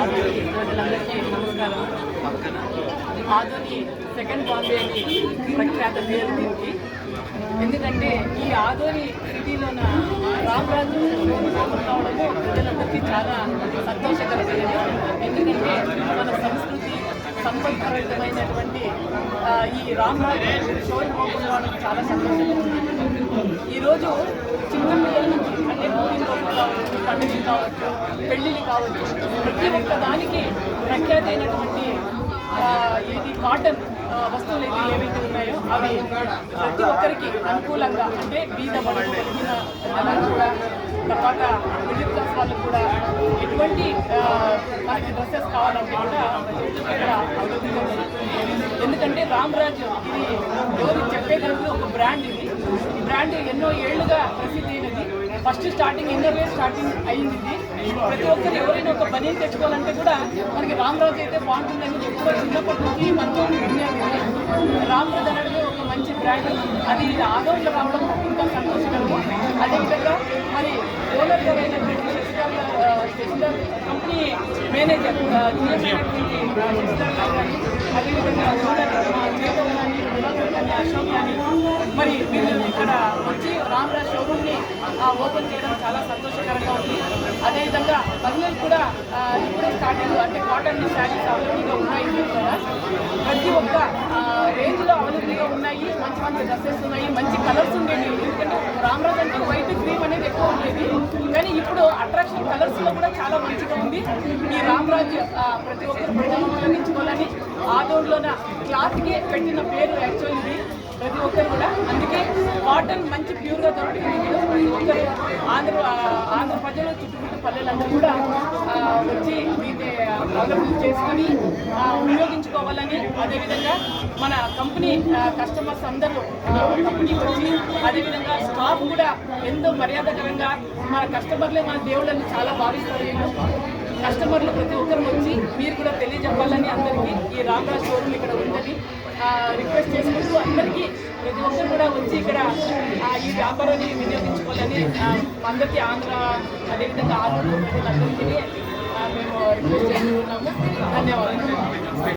నమస్కారం ఆధుని సెకండ్ బాంబే అని ప్రఖ్యాత పేరు దీనికి ఎందుకంటే ఈ ఆధుని సిటీలోన రామరాజు రావడము ప్రజలందరికీ చాలా సంతోషకరమైనది ఎందుకంటే మన సంస్కృతి సంపద్భరితమైనటువంటి ఈ రామరాజు షోరూమ్ ఓపెన్ చాలా సంతోషంగా ఈరోజు చిన్న పిల్లల నుంచి అంటే పుట్టిన రోజులు కావచ్చు పండుగలు కావచ్చు పెళ్ళిళ్ళు కావచ్చు ప్రతి ఒక్క దానికి ప్రఖ్యాతి అయినటువంటి ఇది కాటన్ వస్తువులు అయితే ఏవైతే ఉన్నాయో అవి ప్రతి ఒక్కరికి అనుకూలంగా అంటే బీద బడుగు కలిగిన వాళ్ళకు కూడా తర్వాత మిడిల్ క్లాస్ వాళ్ళకు కూడా ఎటువంటి మనకి డ్రెస్సెస్ కావాలంటే కూడా ఇక్కడ ఎందుకంటే రామ్రాజ్ ఇది ఎవరు చెప్పేదానికి ఒక బ్రాండ్ ఇది. ఈ బ్రాండ్ ఎన్నో ఏళ్ళుగా ప్రసిద్ధి అయినది. ఫస్ట్ స్టార్టింగ్ ఇన్నర్వేర్ స్టార్టింగ్ అయ్యింది ప్రతి ఒక్కరు ఎవరైనా ఒక పని తెచ్చుకోవాలంటే కూడా మనకి రామరాజు అయితే బాగుంటుందని ఎప్పుడో చిన్నప్పటి నుంచి మనతో రామరాజు అనేది ఒక మంచి బ్రాండ్ అది ఆదోళన రావడం ఇంకా సంతోషకరము అదేవిధంగా మరి ఓనర్ గారు అయినటువంటి శశిధర్ శశిధర్ కంపెనీ మేనేజర్ శశిధర్ గారు కానీ అదేవిధంగా ఓనర్ మా చేతన్ కానీ అశోక్ కానీ మరి మీరు ఇక్కడ వచ్చి రామరాజ్ షోరూమ్ని ఓపెన్ చేయడం చాలా సంతోషకరంగా ఉంది. అదేవిధంగా మహిళలు కూడా ఇప్పుడే స్టార్టింగ్ అంటే కాటన్ శారీస్ అవైలబుల్గా ఉన్నాయి ప్రతి ఒక్క రేంజ్లో అవైలబుల్గా ఉన్నాయి. మంచి మంచి డ్రెస్సెస్ ఉన్నాయి. మంచి కలర్స్ ఉండేవి. ఎందుకంటే రామరాజ్ అంటే వైట్ క్రీమ్ అనేది ఎక్కువ ఉండేది. కానీ ఇప్పుడు అట్రాక్షన్ కలర్స్లో కూడా చాలా మంచిగా ఉంది. ఈ రామరాజ్ ప్రతి ఒక్కరు ప్రజలు ఉపయోగించుకోవాలని ఆదోడ్లోన క్లాత్కి పెట్టిన పేరు యాక్చువల్లీ ప్రతి ఒక్కరు కూడా. అందుకే కాటన్ మంచి ప్యూర్గా దొరుకుతుంది. ప్రతి ఒక్కరు ఆంధ్ర ఆంధ్ర ప్రజలు చుట్టుముట్టు పల్లెలందరూ కూడా వచ్చి దీన్ని చేసుకొని ఉపయోగించుకోవాలని వినియోగించుకోవాలని అదేవిధంగా మన కంపెనీ కస్టమర్స్ అందరూ కంపెనీకి వచ్చి అదేవిధంగా స్టాఫ్ కూడా ఎంతో మర్యాదకరంగా మన కస్టమర్లే మన దేవుళ్ళని చాలా భావిస్తారు కస్టమర్లు ప్రతి ఒక్కరు వచ్చి మీరు కూడా తెలియజెప్పాలని అందరికీ ఈ రామరాజ్ షోరూమ్ ఇక్కడ ఉందని రిక్వెస్ట్ చేసుకుంటూ అందరికీ ప్రతి ఒక్కరు కూడా వచ్చి ఇక్కడ ఈ వ్యాపారాన్ని వినియోగించుకోవాలని ఆ, అందరికీ ఆంధ్ర అదేవిధంగా ఆంధ్ర ప్రజలందరికీ మేము రిక్వెస్ట్ చేసుకుంటున్నాము ధన్యవాదాలు.